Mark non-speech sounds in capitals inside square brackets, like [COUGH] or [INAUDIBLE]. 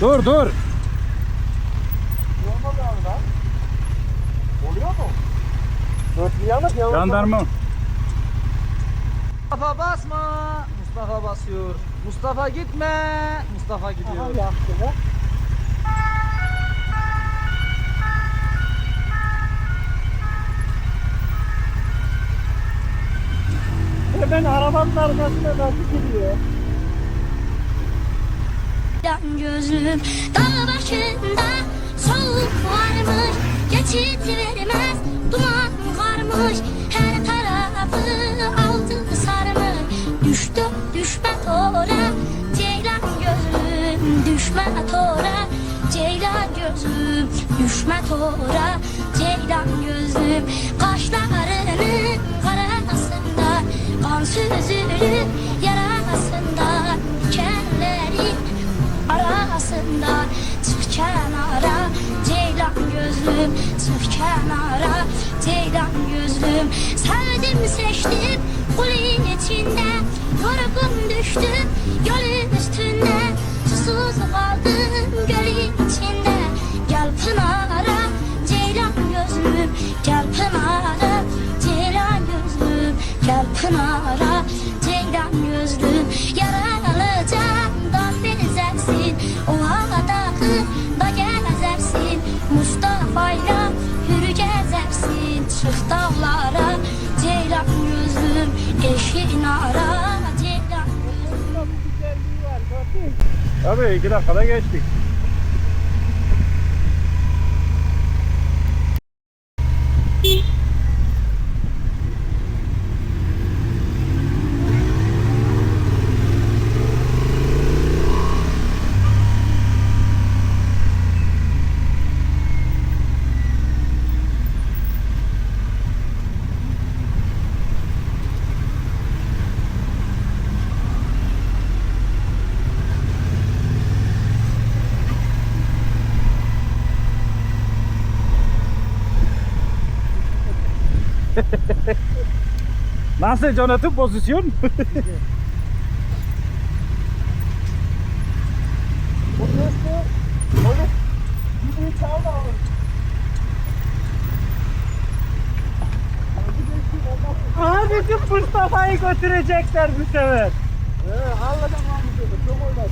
Dur dur. Olmaz abi lan. Oluyor mu? Dörtlü yanıp yanıp. Jandarma. Mustafa basma. Mustafa basıyor. Mustafa gitme. Mustafa Aha gidiyor. yaktı be. Hemen arabanın arkasına nasıl gidiyor? Yan gözlüm dağ başında soğuk varmış. Geçit vermez duman varmış her tarafı altı sarmış. Düştü düşme tora ceylan gözlüm. Düşme tora ceylan gözlüm. Düşme tora ceylan gözlüm. Kaşlarının gözlüm çık kenara Ceylan gözlüm sevdim seçtim kulin içinde yorgun düştüm Çık dağlara Ceylan gözlüm eşin ara Ceylan mü? Tabii iki dakikada geçtik. [LAUGHS] Nasıl Jonathan pozisyon? Abi bizim Mustafa'yı götürecekler bu sefer. Ee, Allah'ım lan bu. Çok oynadı.